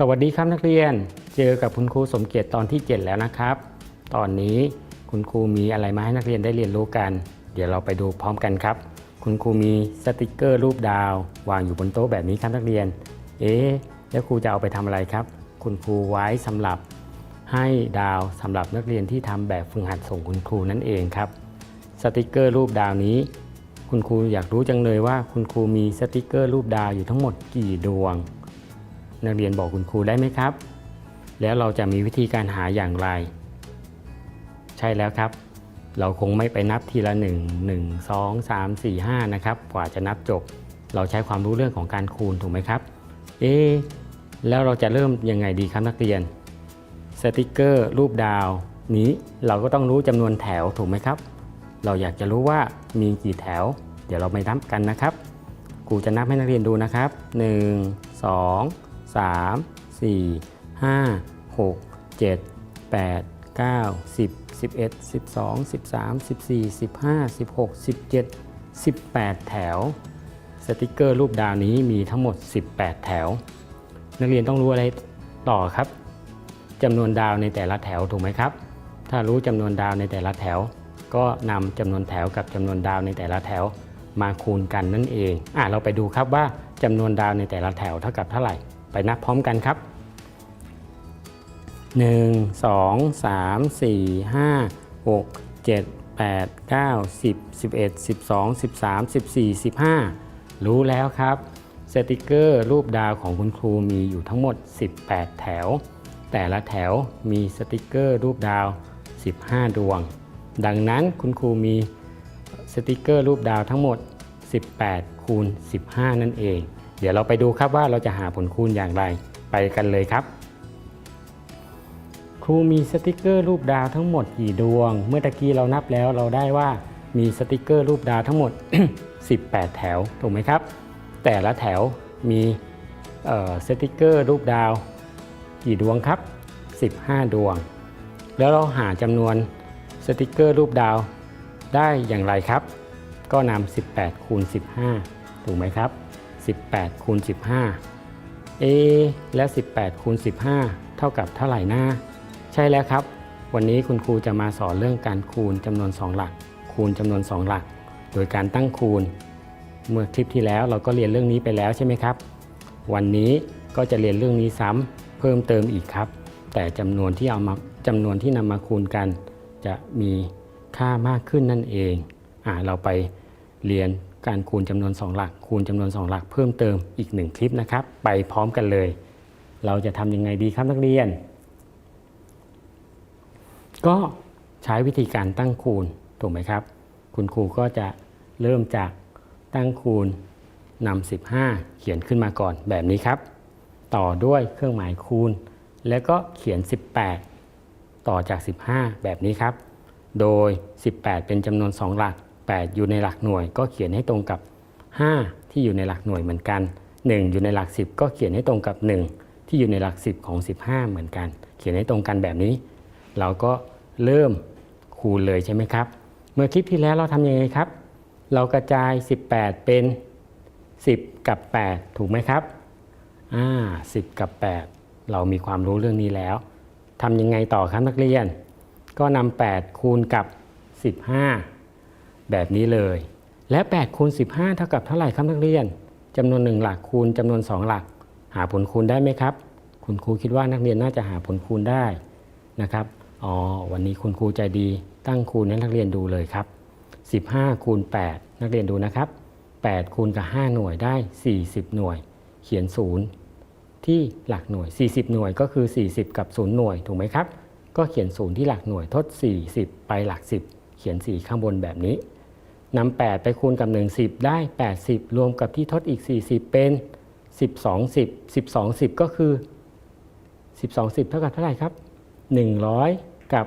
สวัสดีครับนักเรียน เจอกับคุณครูสมเกียรติตอนที่ 7 แล้วนะครับ ตอนนี้คุณครูมีอะไรมาให้นักเรียนได้เรียนรู้กัน เดี๋ยวเราไปดูพร้อมกันครับ คุณครูมีสติกเกอร์รูปดาว วางอยู่บนโต๊ะแบบนี้ครับนักเรียน เอ๊ะแล้วครูจะเอาไปทำอะไรครับ คุณครูไว้สำหรับให้ดาวสำหรับนักเรียนที่ทำแบบฝึกหัดส่งคุณครูนั่นเองครับ สติกเกอร์รูปดาวนี้ คุณครูอยากรู้จังเลยว่า คุณครูมีสติกเกอร์รูปดาวอยู่ทั้งหมดกี่ดวง นักเรียนบอกคุณครูได้ไหมครับ แล้วเราจะมีวิธีการหาอย่างไร ใช่แล้วครับ เราคงไม่ไปนับทีละ 1 1 2 3 4 5 นะครับ กว่าจะนับจบ เราใช้ความรู้เรื่องของการคูณถูกไหมครับ เอ๊แล้วเราจะเริ่มยังไงดีครับนักเรียน สติกเกอร์รูปดาว นี้เราก็ต้องรู้จำนวนแถวถูกไหมครับ เราอยากจะรู้ว่ามีกี่แถว เดี๋ยวเราไปนับกันนะครับครูจะนับให้นักเรียนดูนะครับ 1 2 3 4 5 6 7 8 9 10 11 12 13 14 15 16 17 18 แถว สติกเกอร์รูปดาวนี้มีทั้งหมด 18 แถว นักเรียนต้องรู้อะไรต่อครับจำนวนดาวในแต่ละแถวถูกไหมครับ ถ้ารู้จำนวนดาวในแต่ละแถว ก็นำจำนวนแถวกับจำนวนดาวในแต่ละแถวมาคูณกันนั่นเอง อะเราไปดูครับว่าจำนวนดาวในแต่ละแถวเท่ากับเท่าไหร่ ไปนับพร้อมกันครับ 1 2 3 4 5 6 7 8 9 10 11 12 13 14 15 รู้แล้วครับสติกเกอร์รูปดาวของคุณครูมีอยู่ทั้งหมด 18 แถว แต่ละแถวมีสติกเกอร์รูปดาว 15 ดวง ดังนั้นคุณครูมีสติกเกอร์รูปดาวทั้งหมด 18 คูณ 15 นั่นเอง เดี๋ยวเราไปดูครับว่าเราจะหาผลคูณอย่างไร ไปกันเลยครับ ครูมีสติกเกอร์รูปดาวทั้งหมดกี่ดวง เมื่อตะกี้เรานับแล้วเราได้ว่ามีสติกเกอร์รูปดาวทั้งหมด 18 แถวถูกไหมครับ แต่ละแถวมีสติกเกอร์รูปดาวกี่ดวงครับ 15 ดวง แล้วเราหาจำนวนสติกเกอร์รูปดาวได้อย่างไรครับ ก็นำ18คูณ15 ถูกไหมครับ 18คูณ15 เอ และ 18คูณ15 เท่ากับเท่าไหร่หน้า ใช่แล้วครับ วันนี้คุณครูจะมาสอนเรื่องการคูณจำนวน 2 หลัก คูณจำนวน 2 หลัก โดยการตั้งคูณ เมื่อคลิปที่แล้วเราก็เรียนเรื่องนี้ไปแล้วใช่ไหมครับ วันนี้ก็จะเรียนเรื่องนี้ซ้ำเพิ่มเติมอีกครับ แต่จำนวนที่เอามาจำนวนที่นำมาคูณกัน จะมีค่ามากขึ้นนั่นเองอ่าเราไปเรียน การคูณจำนวน 2 หลัก คูณจำนวน 2 หลักเพิ่มเติมอีกหนึ่งคลิปนะครับ ไปพร้อมกันเลย เราจะทำยังไงดีครับนักเรียน ก็ใช้วิธีการตั้งคูณถูกไหมครับ คุณครูก็จะเริ่มจากตั้งคูณนำ15 เขียนขึ้นมาก่อนแบบนี้ครับ ต่อด้วยเครื่องหมายคูณ แล้วก็เขียน 18 ต่อจาก 15 แบบนี้ครับ โดย 18 เป็นจำนวน 2 หลัก 8 อยู่ในหลักหน่วย ก็เขียนให้ตรงกับ 5 ที่อยู่ในหลักหน่วยเหมือนกัน 1 อยู่ในหลัก 10 ก็เขียนให้ตรงกับ 1 ที่อยู่ในหลัก 10 ของ 15 เหมือนกัน เขียนให้ตรงกันแบบนี้ เราก็เริ่มคูณเลยใช่ไหมครับ เมื่อคลิปที่แล้วเราทำยังไงครับ เรากระจาย 18 เป็น 10 กับ 8 ถูกไหมครับอ่า10 กับ 8 เรามีความรู้เรื่องนี้แล้วทำยังไงต่อครับนักเรียน ก็นำ8คูณกับ 15 แบบนี้เลย และ8คูณ15 เท่ากับเท่าไหร่ครับนักเรียนจำนวน 1 หลักคูณจำนวน 2 หลัก หาผลคูณได้ไหมครับ คุณครูคิดว่านักเรียนน่าจะหาผลคูณได้นะครับอ๋อวันนี้คุณครูใจดีตั้งคูณให้นักเรียนดูเลยครับ 15คูณ8นักเรียนดูนะครับ 8คูณกับ 5 หน่วยได้ 40 หน่วย เขียน 0 ที่หลักหน่วย 40 หน่วยก็คือ 40 กับ 0 หน่วยถูกไหมครับ ก็เขียน 0 ที่หลักหน่วยทด 40 ไปหลัก 10 เขียน 4 ข้างบนแบบนี้ นำ8 ไปคูณกับ 1 10 ได้ 80 รวมกับที่ทดอีก 40 เป็น 12 10 12 10 ก็คือ 12 10 เท่ากับเท่าไหร่ครับ 100 กับ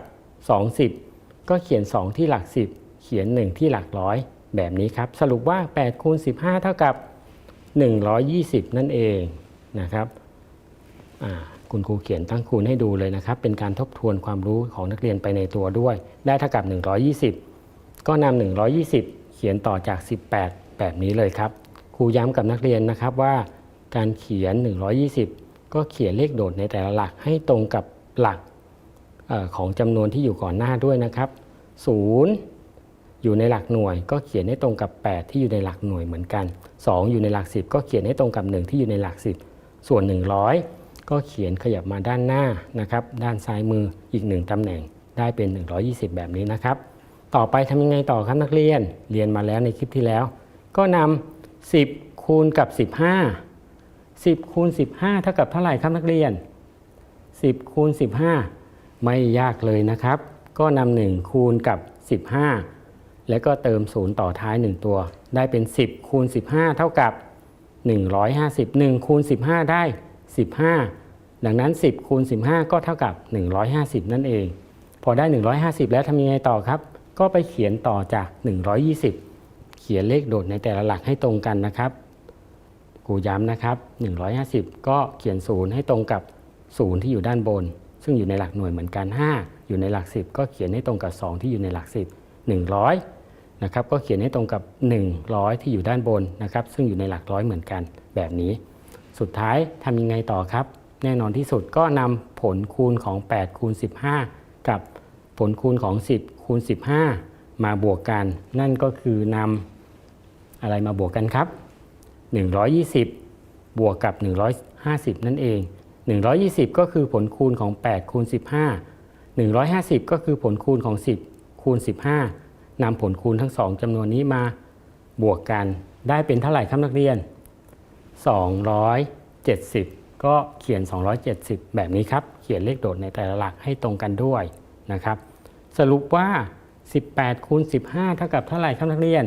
20 ก็เขียน 2 ที่หลัก 10 เขียน 1 ที่หลักร้อยแบบนี้ครับ สรุปว่า 8 คูณ 15 เท่ากับ 120 นั่นเองนะครับคุณครูเขียนตั้งคูณให้ดูเลยนะครับ เป็นการทบทวนความรู้ของนักเรียนไปในตัวด้วย ได้เท่ากับ 120 ก็นำ120 ขียนต่อจาก 18 แบบนี้เลยครับ ครูย้ำกับนักเรียนนะครับว่า การเขียน 120 ก็เขียนเลขโดดในแต่ละหลักให้ตรงกับหลักออของจำนวนที่อยู่ก่อนหน้าด้วยนะครับ 0 อยู่ในหลักหน่วย ก็เขียนให้ตรงกับ 8 ที่อยู่ในหลักหน่วยเหมือนกัน 2 อยู่ในหลัก 10 ก็เขียนให้ตรงกับ 1 ที่อยู่ในหลัก 10 ส่วน 100 ก็เขียนขยับมาด้านหน้านะครับ ด้านซ้ายมืออีก 1ตำแหน่งได้เป็น 120 แบบนี้นะครับ ต่อไปทำยังไงต่อครับนักเรียน เรียนมาแล้วในคลิปที่แล้ว ก็นำ10 คูณกับ 15 10คูณ15 เท่ากับเท่าไหร่ครับนักเรียน 10คูณ15 ไม่ยากเลยนะครับ ก็นำ1คูณกับ 15 แล้วก็เติม0ต่อท้าย 1 ตัว ได้เป็น 10คูณ15 เท่ากับ 150 1คูณ15 ได้ 15 ดังนั้น 10คูณ15 ก็เท่ากับ 150 นั่นเอง พอได้ 150 แล้วทำยังไงต่อครับ ก็ไปเขียนต่อจาก 120 เขียนเลขโดดในแต่ละหลักให้ตรงกันนะครับกูย้ำนะครับ 150 ก็เขียน 0 ให้ตรงกับ 0 ที่อยู่ด้านบน ซึ่งอยู่ในหลักหน่วยเหมือนกัน 5 อยู่ในหลัก 10 ก็เขียนให้ตรงกับ 2 ที่อยู่ในหลัก 10 100 นะครับ ก็เขียนให้ตรงกับ 100 ที่อยู่ด้านบนนะครับ ซึ่งอยู่ในหลักร้อยเหมือนกันแบบนี้ สุดท้ายทำยังไงต่อครับ แน่นอนที่สุดก็นำผลคูณของ 8 คูณ 15 กับ ผลคูณของ 10 คูณ 15 มาบวกกัน นั่นก็คือนำอะไรมาบวกกันครับ 120 บวกกับ 150 นั่นเอง 120 ก็คือผลคูณของ 8 คูณ 15 150 ก็คือผลคูณของ 10 คูณ 15นำผลคูณทั้งสองจำนวนนี้มาบวกกันได้เป็นเท่าไหร่ครับนักเรียน 270 ก็เขียน 270 แบบนี้ครับ เขียนเลขโดดในแต่ละหลักให้ตรงกันด้วยนะครับ สรุปว่า 18คูณ15 เท่ากับเท่าไหร่ครับนักเรียน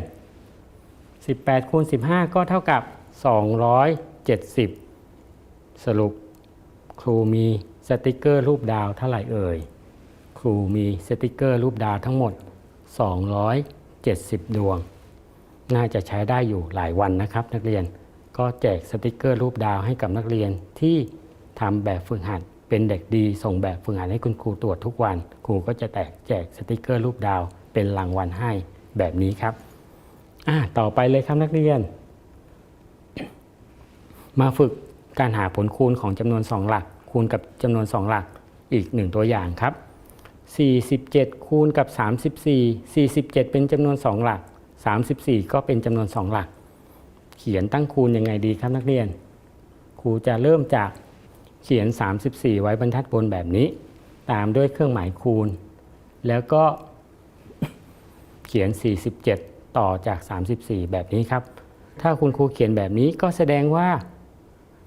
18คูณ15 ก็เท่ากับ 270 สรุปครูมีสติกเกอร์รูปดาวเท่าไหร่เอ่ย ครูมีสติกเกอร์รูปดาวทั้งหมด 270 ดวง น่าจะใช้ได้อยู่หลายวันนะครับนักเรียน ก็แจกสติกเกอร์รูปดาวให้กับนักเรียนที่ทำแบบฝึกหัด เป็นเด็กดีส่งแบบฝึกหัดให้คุณครูตรวจทุกวัน ครูก็จะแตกแจกสติกเกอร์รูปดาว เป็นรางวัลให้แบบนี้ครับอ่าต่อไปเลยครับนักเรียน มาฝึกการหาผลคูณของจำนวน 2 หลัก คูณกับจำนวน 2 หลักอีก 1 ตัวอย่างครับ 47 คูณกับ 34 47 เป็นจำนวน 2 หลัก 34 ก็เป็นจำนวน 2 หลัก เขียนตั้งคูณยังไงดีครับนักเรียน ครูจะเริ่มจาก เขียน 34 ไว้บรรทัดบนแบบนี้ ตามด้วยเครื่องหมายคูณ แล้วก็เขียน 47 ต่อจาก 34 แบบนี้ครับ ถ้าคุณครูเขียนแบบนี้ก็แสดงว่า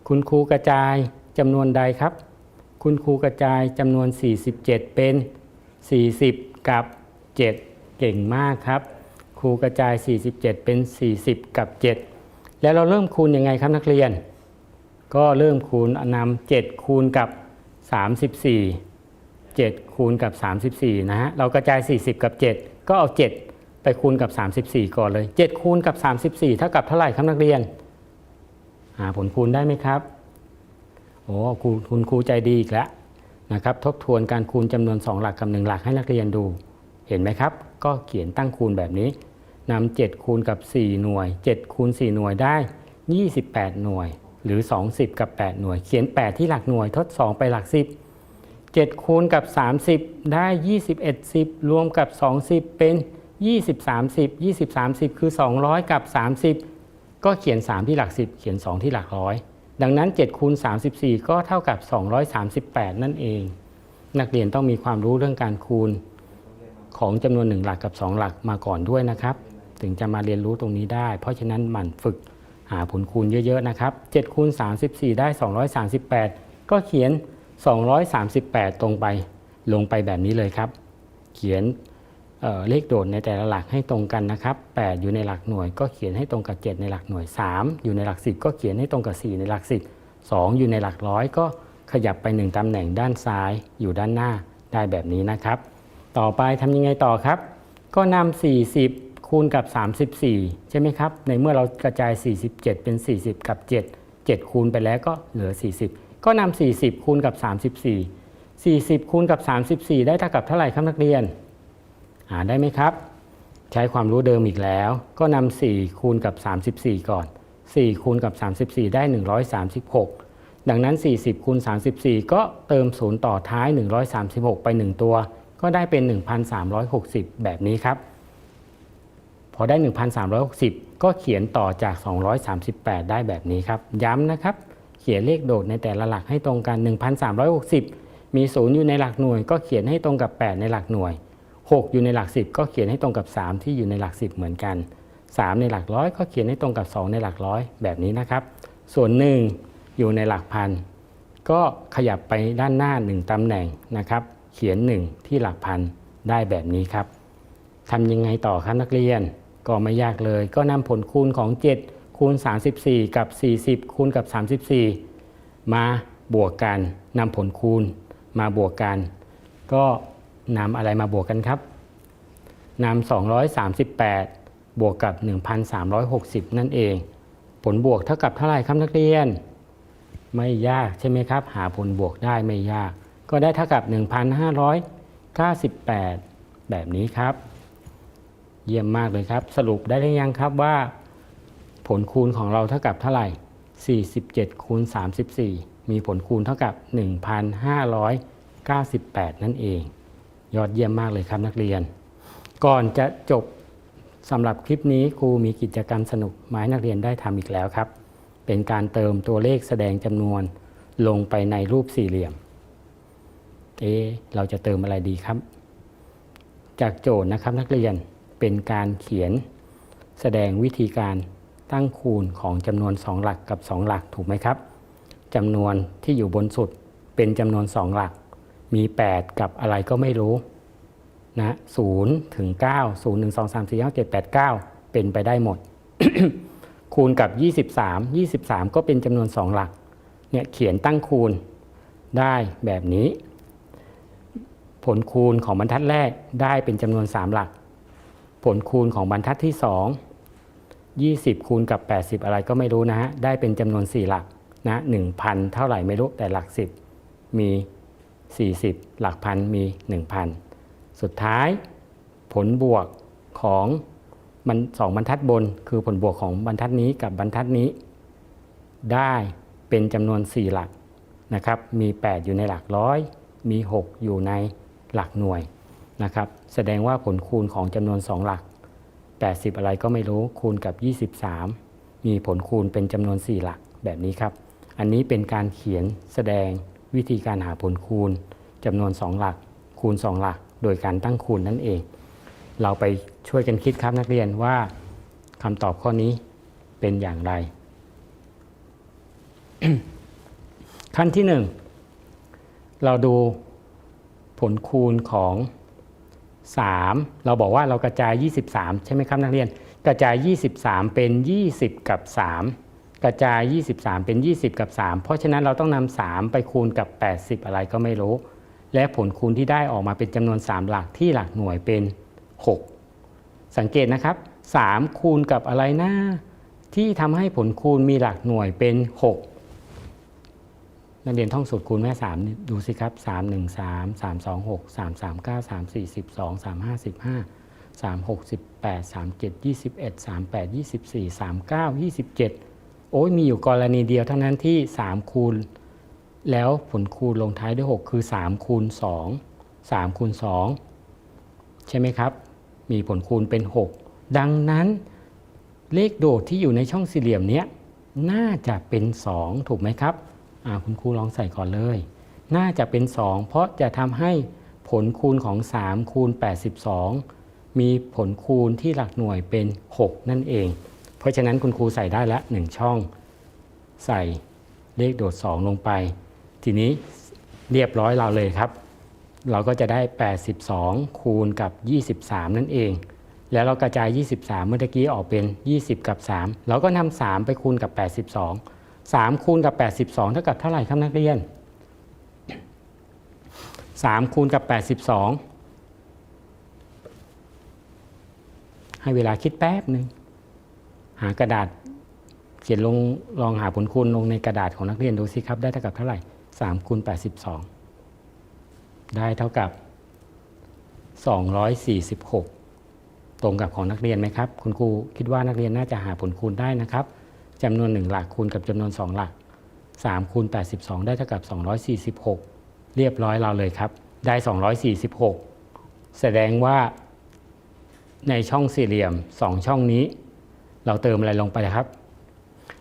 คุณครูกระจายจำนวนใดครับ คุณครูกระจายจำนวน 47 เป็น 40 กับ 7 เก่งมากครับ ครูกระจาย 47 เป็น 40 กับ 7 แล้วเราเริ่มคูณยังไงครับนักเรียน ก็เริ่มคูณนำ7คูณกับ34 7คูณกับ34นะฮะเรากระจาย40กับ7ก็เอา7ไปคูณกับ34ก่อนเลย7คูณกับ34เท่ากับเท่าไหร่ครับนักเรียนหาผลคูณได้ไหมครับโอ้ครูคุณครูใจดีอีกแล้วนะครับทบทวนการคูณจำนวน 2 หลักกับ 1 หลักให้นักเรียนดูเห็นไหมครับ ก็เขียนตั้งคูณแบบนี้นำ7คูณกับ 4 หน่วย 7 คูณ 4 หน่วยได้ 28 หน่วย หรือ 20 กับ 8 หน่วย เขียน 8 ที่หลักหน่วยทด 2 ไปหลัก 10 7 คูณกับ 30 ได้ 21 10 รวมกับ 20 เป็น 20 30 20 30 คือ 200 กับ 30 ก็เขียน 3 ที่หลัก 10 เขียน 2 ที่หลักร้อยดังนั้น7คูณ34 ก็เท่ากับ 238 นั่นเอง นักเรียนต้องมีความรู้เรื่องการคูณของจำนวน 1 หลักกับ 2 หลักมาก่อนด้วยนะครับ ถึงจะมาเรียนรู้ตรงนี้ได้ เพราะฉะนั้นหมั่นฝึก หาผลคูณเยอะๆนะครับ7คูณ34 ได้ 238 ก็เขียน 238 ตรงไปลงไปแบบนี้เลยครับ เขียนเเลขโดดในแต่ละหลักให้ตรงกันนะครับ 8 อยู่ในหลักหน่วย ก็เขียนให้ตรงกับ 7 ในหลักหน่วย 3 อยู่ในหลัก 10 ก็เขียนให้ตรงกับ 4 ในหลัก 10 2 อยู่ในหลักร้อยก็ขยับไป 1ตำแหน่งด้านซ้ายอยู่ด้านหน้าได้แบบนี้นะครับ ต่อไปทำยังไงต่อครับ ก็นำ40 คูณกับ 34 ใช่ไหมครับ ในเมื่อเรากระจาย 47 เป็น 40 กับ 7 7 คูณไปแล้วก็เหลือ 40 ก็นำ40 คูณกับ 34 40 คูณกับ 34 ได้เท่ากับเท่าไหร่ครับนักเรียนหาได้ไหมครับ ใช้ความรู้เดิมอีกแล้ว ก็นำ4คูณกับ 34 ก่อน 4 คูณกับ 34 ได้ 136 ดังนั้น 40 คูณ 34 ก็เติม0ต่อท้าย 136 ไป 1 ตัว ก็ได้เป็น 1,360 แบบนี้ครับ พอได้ 1,360 ก็เขียนต่อจาก 238 ได้แบบนี้ครับ ย้ำนะครับ เขียนเลขโดดในแต่ละหลักให้ตรงกัน 1,360 มี 0 อยู่ในหลักหน่วย ก็เขียนให้ตรงกับ 8 ในหลักหน่วย 6 อยู่ในหลัก 10 ก็เขียนให้ตรงกับ 3 ที่อยู่ในหลัก 10 เหมือนกัน 3 ในหลักร้อยก็เขียนให้ตรงกับ 2 ในหลักร้อยแบบนี้นะครับ ส่วน 1 อยู่ในหลักพันก็ขยับไปด้านหน้า 1ตำแหน่งนะครับ เขียน 1 ที่หลักพันได้แบบนี้ครับทำยังไงต่อครับนักเรียน ก็ไม่ยากเลย ก็นำผลคูณของ 7 คูณ 34 กับ 40 คูณกับ 34 มาบวกกันนำผลคูณมาบวกกัน ก็นำอะไรมาบวกกันครับนำ238 บวกกับ 1,360 นั่นเอง ผลบวกเท่ากับเท่าไหร่ครับนักเรียน ไม่ยากใช่ไหมครับ หาผลบวกได้ไม่ยาก ก็ได้เท่ากับ 1,598 แบบนี้ครับ เยี่ยมมากเลยครับ สรุปได้หรือยังครับว่า ผลคูณของเราเท่ากับเท่าไหร่ 47คูณ34 มีผลคูณเท่ากับ 1,598 นั่นเอง ยอดเยี่ยมมากเลยครับนักเรียน ก่อนจะจบสำหรับคลิปนี้ครูมีกิจกรรมสนุกมาให้นักเรียนได้ทำอีกแล้วครับ เป็นการเติมตัวเลขแสดงจำนวนลงไปในรูปสี่เหลี่ยม เอ๊เราจะเติมอะไรดีครับ จากโจทย์นะครับนักเรียน เป็นการเขียนแสดงวิธีการตั้งคูณของจำนวน 2 หลักกับ 2 หลักถูกไหมครับจำนวนที่อยู่บนสุดเป็นจำนวน 2 หลัก มี 8 กับอะไรก็ไม่รู้นะ0ถึง9 0 1 2 3 4 5 7 8 9เป็นไปได้หมด คูณกับ23 23ก็เป็นจำนวน2หลัก เนี่ยเขียนตั้งคูณได้แบบนี้ ผลคูณของบรรทัดแรกได้เป็นจำนวน3หลัก ผลคูณของบรรทัดที่ 2 20 คูณกับ 80 อะไรก็ไม่รู้นะฮะ ได้เป็นจำนวน 4 หลักนะ1,000 เท่าไหร่ไม่รู้ แต่หลัก 10 มี 40 หลักพันมี 1,000 สุดท้าย ผลบวกของมันสองบรรทัดบน คือผลบวกของบรรทัดนี้กับบรรทัดนี้ ได้เป็นจำนวน 4 หลักนะครับ มี 8 อยู่ในหลักร้อย มี 6 อยู่ในหลักหน่วย นะครับแสดงว่าผลคูณของจำนวน 2 หลัก 80 อะไรก็ไม่รู้คูณกับ 23 มีผลคูณเป็นจำนวน 4 หลักแบบนี้ครับ อันนี้เป็นการเขียนแสดงวิธีการหาผลคูณจำนวน 2 หลัก คูณ 2 หลัก โดยการตั้งคูณนั่นเอง เราไปช่วยกันคิดครับนักเรียนว่าคำตอบข้อนี้เป็นอย่างไร ขั้นที่ 1 เราดูผลคูณของ 3 เราบอกว่าเรากระจาย 23 ใช่ไหมครับนักเรียน กระจาย 23 เป็น 20 กับ 3 กระจาย 23 เป็น 20 กับ 3 เพราะฉะนั้นเราต้องนำ3ไปคูณกับ 80 อะไรก็ไม่รู้ และผลคูณที่ได้ออกมาเป็นจำนวน 3 หลักที่หลักหน่วยเป็น 6 สังเกตนะครับ 3 คูณกับอะไรนะที่ทำให้ผลคูณมีหลักหน่วยเป็น 6 นักเรียนท่องสูตรคูณแม่สามดูสิครับสามหนึ่งสามสามสองหกสามสามเก้าสามสี่สิบสองสามห้าสิบห้าสามหกสิบแปดสามเจ็ดยี่สิบเอ็ดสามแปดยี่สิบสี่สามเก้ายี่สิบเจ็ดโอ้ยมีอยู่กรณีเดียวเท่านั้นที่สามคูณ แล้วผลคูณลงท้ายด้วยหกคือสามคูณสองสามคูณสองใช่ไหมครับ มีผลคูณเป็นหกดังนั้นเลขโดดที่อยู่ในช่องสี่เหลี่ยมนี้น่าจะเป็นสองถูกไหมครับ คุณครูลองใส่ก่อนเลย น่าจะเป็น 2 เพราะจะทำให้ผลคูณของ 3 คูณ 82 มีผลคูณที่หลักหน่วยเป็น 6 นั่นเอง เพราะฉะนั้นคุณครูใส่ได้ละ 1 ช่อง ใส่เลขโดด 2 ลงไป ทีนี้เรียบร้อยเราเลยครับ เราก็จะได้ 82 คูณกับ 23 นั่นเอง แล้วเรากระจาย 23 เมื่อกี้ออกเป็น 20 กับ 3 เราก็นำ3ไปคูณกับ 82 3คูณกับ 82 เท่ากับเท่าไหร่ครับนักเรียน 3คูณกับ 82 ให้เวลาคิดแป๊บหนึ่งหากระดาษเขียนลงลองหาผลคูณลงในกระดาษของนักเรียนดูสิครับ ได้เท่ากับเท่าไหร่3คูณ82 ได้เท่ากับ 246 ตรงกับของนักเรียนไหมครับ คุณครูคิดว่านักเรียนน่าจะหาผลคูณได้นะครับ จำนวน 1 หลักคูณกับจำนวน 2 หลัก 3 คูณ 82 ได้เท่ากับ 246 เรียบร้อยเราเลยครับ ได้ 246 แสดงว่าในช่องสี่เหลี่ยม 2 ช่องนี้ เราเติมอะไรลงไปครับ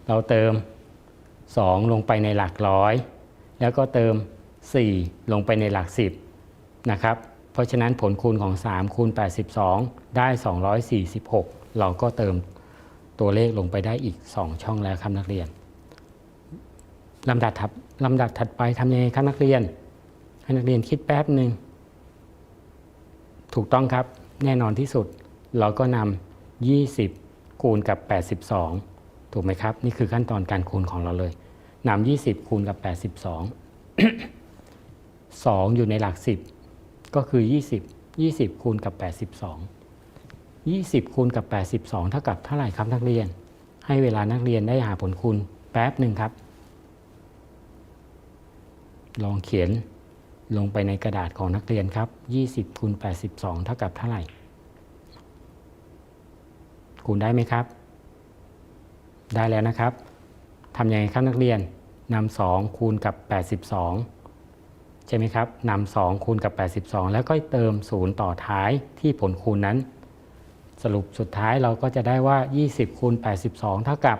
เราเติม 2 ลงไปในหลักร้อย แล้วก็เติม 4 ลงไปในหลัก 10 นะครับ เพราะฉะนั้นผลคูณของ 3 คูณ 82 ได้ 246 เราก็เติม ตัวเลขลงไปได้อีก 2 ช่องแล้วครับนักเรียนลำดับถัดลำดับถัดไปทำยังไงครับนักเรียน ให้นักเรียนคิดแป๊บหนึ่งถูกต้องครับแน่นอนที่สุด เราก็นำ20 คูณกับ 82 ถูกไหมครับ นี่คือขั้นตอนการคูณของเราเลยนำ20 คูณกับ 82 2 อยู่ในหลัก 10 ก็คือ 20 20 คูณกับ 82 20คูณกับ 82 เท่ากับเท่าไหร่ครับนักเรียน ให้เวลานักเรียนได้หาผลคูณแป๊บหนึ่งครับ ลองเขียนลงไปในกระดาษของนักเรียนครับ 20คูณ82 เท่ากับเท่าไหร่ คูณได้ไหมครับ ได้แล้วนะครับทำยังไงครับนักเรียนนำ2คูณกับ 82 ใช่ไหมครับนำ2คูณกับ 82 แล้วก็เติม 0 ต่อท้ายที่ผลคูณนั้น สรุปสุดท้ายเราก็จะได้ว่า 20 คูณ 82 เท่ากับ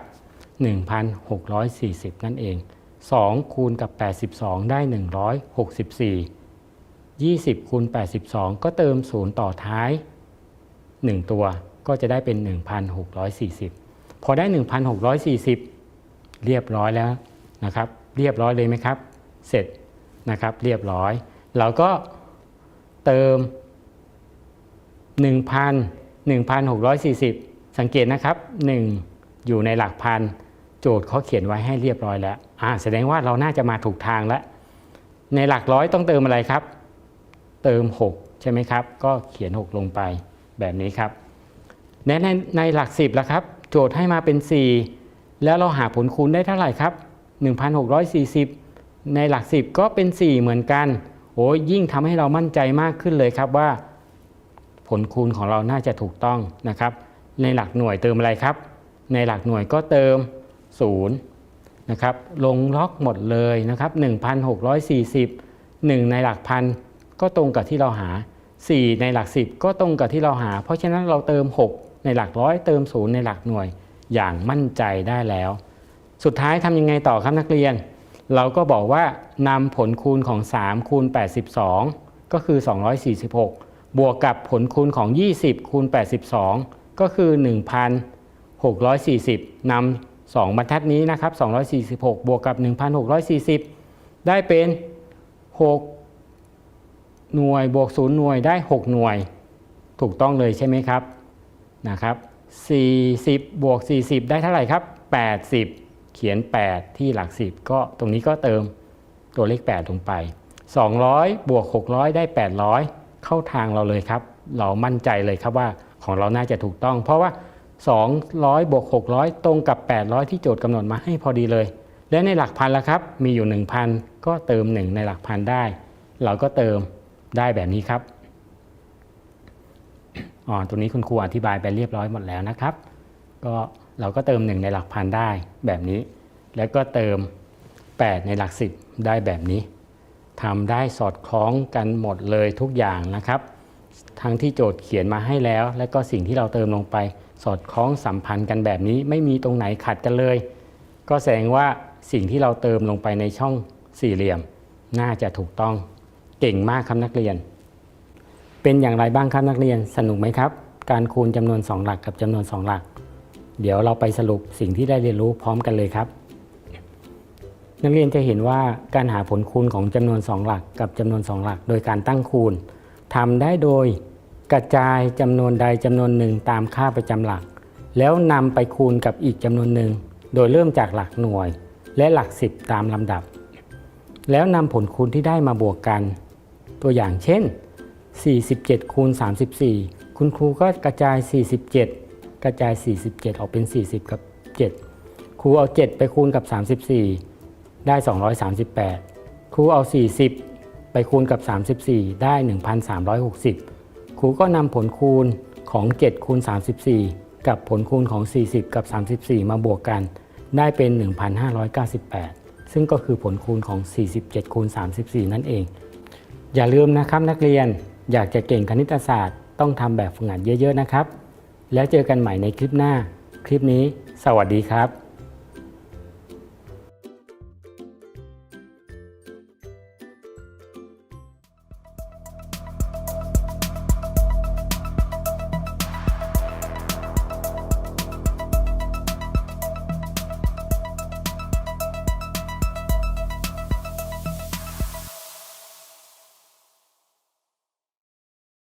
1,640 นั่นเอง 2 คูณกับ 82 ได้ 164 20 คูณ 82 ก็เติม 0 ต่อท้าย 1 ตัวก็จะได้เป็น 1,640 พอได้ 1,640 เรียบร้อยแล้วนะครับ เรียบร้อยเลยไหมครับ เสร็จนะครับเรียบร้อย เราก็เติม 1,000 1,640 สังเกตนะครับ 1 อยู่ในหลักพัน โจทย์เขาเขียนไว้ให้เรียบร้อยแล้วอ่าแสดงว่าเราน่าจะมาถูกทางแล้ว ในหลักร้อยต้องเติมอะไรครับ เติม 6 ใช่ไหมครับ ก็เขียน 6 ลงไปแบบนี้ครับในในในหลัก 10แล้วครับ โจทย์ให้มาเป็น 4 แล้วเราหาผลคูณได้เท่าไหร่ครับ 1,640 ในหลัก 10 ก็เป็น 4 เหมือนกันโอ้ยยิ่งทำให้เรามั่นใจมากขึ้นเลยครับว่า ผลคูณของเราน่าจะถูกต้องนะครับ ในหลักหน่วยเติมอะไรครับ ในหลักหน่วยก็เติม 0 นะครับ ลงล็อกหมดเลยนะครับ 1,640 1 ในหลักพันก็ตรงกับที่เราหา 4 ในหลัก 10 ก็ตรงกับที่เราหา เพราะฉะนั้นเราเติม 6 ในหลักร้อยเติม 0 ในหลักหน่วยอย่างมั่นใจได้แล้ว สุดท้ายทำยังไงต่อครับนักเรียน เราก็บอกว่านำผลคูณของ 3 คูณ 82 ก็คือ 246 บวกกับผลคูณของ 20 คูณ 82 ก็คือ 1,640 นำ 2 บรรทัดนี้นะครับ 246 บวกกับ 1,640 ได้เป็น 6 หน่วยบวก 0 หน่วยได้ 6 หน่วย ถูกต้องเลยใช่ไหมครับนะครับ40 บวก 40 ได้เท่าไหร่ครับ 80 เขียน 8 ที่หลัก 10 ก็ตรงนี้ก็เติมตัวเลข 8 ลงไป 200 บวก 600 ได้ 800 เข้าทางเราเลยครับ เรามั่นใจเลยครับว่าของเราน่าจะถูกต้อง เพราะว่า 200บวก600 ตรงกับ 800 ที่โจทย์กำหนดมาให้พอดีเลย และในหลักพันละครับ มีอยู่ 1,000 ก็เติม 1 ในหลักพันได้ เราก็เติมได้แบบนี้ครับอ๋อตรงนี้คุณครูอธิบายไปเรียบร้อยหมดแล้วนะครับ ก็เราก็เติม 1 ในหลักพันได้แบบนี้ แล้วก็เติม 8 ในหลัก10ได้แบบนี้ ทำได้สอดคล้องกันหมดเลยทุกอย่างนะครับ ทั้งที่โจทย์เขียนมาให้แล้ว และก็สิ่งที่เราเติมลงไป สอดคล้องสัมพันธ์กันแบบนี้ ไม่มีตรงไหนขัดกันเลย ก็แสดงว่าสิ่งที่เราเติมลงไปในช่องสี่เหลี่ยม น่าจะถูกต้องเก่งมากครับนักเรียน เป็นอย่างไรบ้างครับนักเรียนสนุกไหมครับ การคูณจำนวน 2 หลักกับจำนวน 2 หลัก เดี๋ยวเราไปสรุปสิ่งที่ได้เรียนรู้พร้อมกันเลยครับ นักเรียนจะเห็นว่าการหาผลคูณของจำนวน 2 หลักกับจำนวน 2 หลัก โดยการตั้งคูณทำได้โดยกระจายจำนวนใดจำนวนหนึ่งตามค่าประจำหลัก แล้วนำไปคูณกับอีกจำนวนหนึ่ง โดยเริ่มจากหลักหน่วย และหลัก 10 ตามลำดับ แล้วนำผลคูณที่ได้มาบวกกัน ตัวอย่างเช่น 47คูณ34 คุณครูก็กระจาย 47 กระจาย 47 ออกเป็น 40 กับ 7 ครูเอา 7 ไปคูณกับ 34 ได้ 238 ครูเอา 40 ไปคูณกับ 34 ได้ 1,360 ครูก็นำผลคูณของ 7 คูณ 34 กับผลคูณของ 40 กับ 34 มาบวกกัน ได้เป็น 1,598 ซึ่งก็คือผลคูณของ 47 คูณ 34 นั่นเอง อย่าลืมนะครับนักเรียนอยากจะเก่งคณิตศาสตร์ต้องทำแบบฝึกหัดเยอะ ๆ นะครับ แล้วเจอกันใหม่ในคลิปหน้า คลิปนี้ สวัสดีครับ